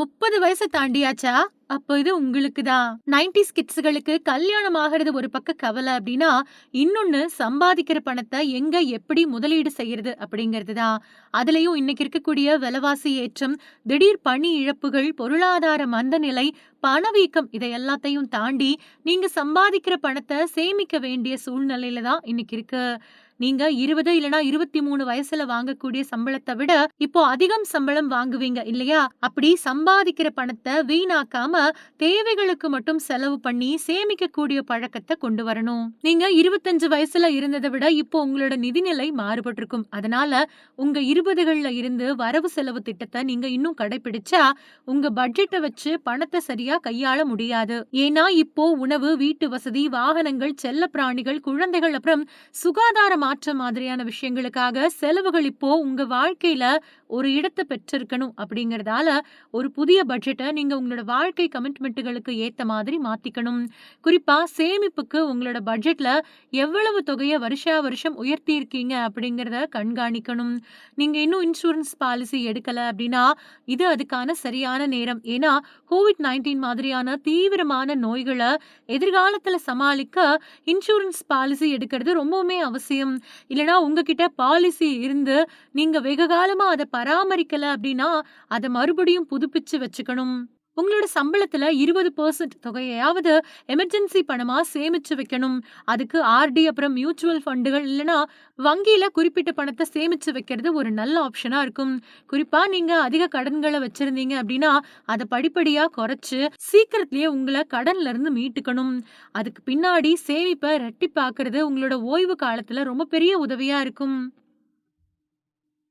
முப்பது வயசு தாண்டியாச்சா? அப்போ இது உங்களுக்கு தான் நைன்டிஸ் கிட்ஸுகளுக்கு கல்யாணம் ஆகிறது ஒரு பக்க கவலை அப்படின்னா இன்னொன்னு சம்பாதிக்கிற பணத்தை எங்க எப்படி முதலீடு செய்யறது அப்படிங்கிறது தான் அதுலயும் இன்னைக்கு இருக்கக்கூடிய விலைவாசி ஏற்றம் திடீர் பணி இழப்புகள் பொருளாதார மந்த நிலை பணவீக்கம் இதை எல்லாத்தையும் தாண்டி நீங்க சம்பாதிக்கிற பணத்தை சேமிக்க வேண்டிய சூழ்நிலையில தான் இன்னைக்கு இருக்கு. நீங்க இருபது இல்லனா இருபத்தி மூணு வயசுல வாங்கக்கூடிய சம்பளத்தை விட இப்போ அதிகம் சம்பளம் வாங்குவீங்க இல்லையா? அப்படி சம்பாதிக்கிற பணத்தை வீணாக்காம தேவைகளுக்கு மட்டும் செலவு பண்ணி சேமிக்கக்கூடிய பழக்கத்தை கொண்டு வரணும். நீங்க இருபத்தஞ்சு வயசுல இருந்ததை விட இப்போ உங்களோட நிதிநிலை மாறுபட்டிருக்கும். அதனால உங்க இருபதுகள்ல இருந்து வரவு செலவு திட்டத்தை நீங்க இன்னும் கடைபிடிச்சா உங்க பட்ஜெட்டை வச்சு பணத்தை சரியா கையாள முடியாது. ஏன்னா இப்போ உணவு வீட்டு வசதி வாகனங்கள் செல்ல பிராணிகள் குழந்தைகள் அப்புறம் சுகாதார மாற்றம் மாதிரியான விஷயங்களுக்காக செலவுகள் இப்போ உங்க வாழ்க்கையில ஒரு இடத்தை பெற்றிருக்கணும் அப்படிங்கறதால ஒரு புதிய பட்ஜெட்டை நீங்க உங்களோட வாழ்க்கை கமிட்மெண்ட்டுகளுக்கு ஏத்த மாதிரி மாத்திக்கணும். குறிப்பா சேமிப்புக்கு உங்களோட பட்ஜெட்ல எவ்வளவு தொகையை வருஷா வருஷம் உயர்த்தி இருக்கீங்க அப்படிங்கறத கண்காணிக்கணும். நீங்க இன்னும் இன்சூரன்ஸ் பாலிசி எடுக்கல அப்படின்னா இது அதுக்கான சரியான நேரம். ஏன்னா கோவிட் நைன்டீன் மாதிரியான தீவிரமான நோய்களை எதிர்காலத்துல சமாளிக்க இன்சூரன்ஸ் பாலிசி எடுக்கிறது ரொம்பவுமே அவசியம். இல்லனா உங்ககிட்ட பாலிசி இருந்து நீங்க வெகு காலமா அதை பராமரிக்கல அப்படின்னா அதை மறுபடியும் புதுப்பிச்சு வச்சுக்கணும். உங்களோட சம்பளத்துல இருபது பர்சன்ட் தொகையாவது எமர்ஜென்சி பணமா சேமிச்சு வைக்கணும். அதுக்கு ஆர்டி அப்புறம் மியூச்சுவல் ஃபண்டுகள் இல்லனா வங்கியில குறிப்பிட்ட பணத்தை சேமிச்சு வைக்கிறது ஒரு நல்ல ஆப்ஷனா இருக்கும். குறிப்பா நீங்க அதிக கடன்களை வச்சிருந்தீங்க அப்படின்னா அதை படிப்படியா குறைச்சு சீக்கிரத்திலேயே உங்களை கடன்ல இருந்து மீட்டுக்கணும். அதுக்கு பின்னாடி சேமிப்பை ரெட்டிப்பாக்குறது உங்களோட ஓய்வு காலத்துல ரொம்ப பெரிய உதவியா இருக்கும்.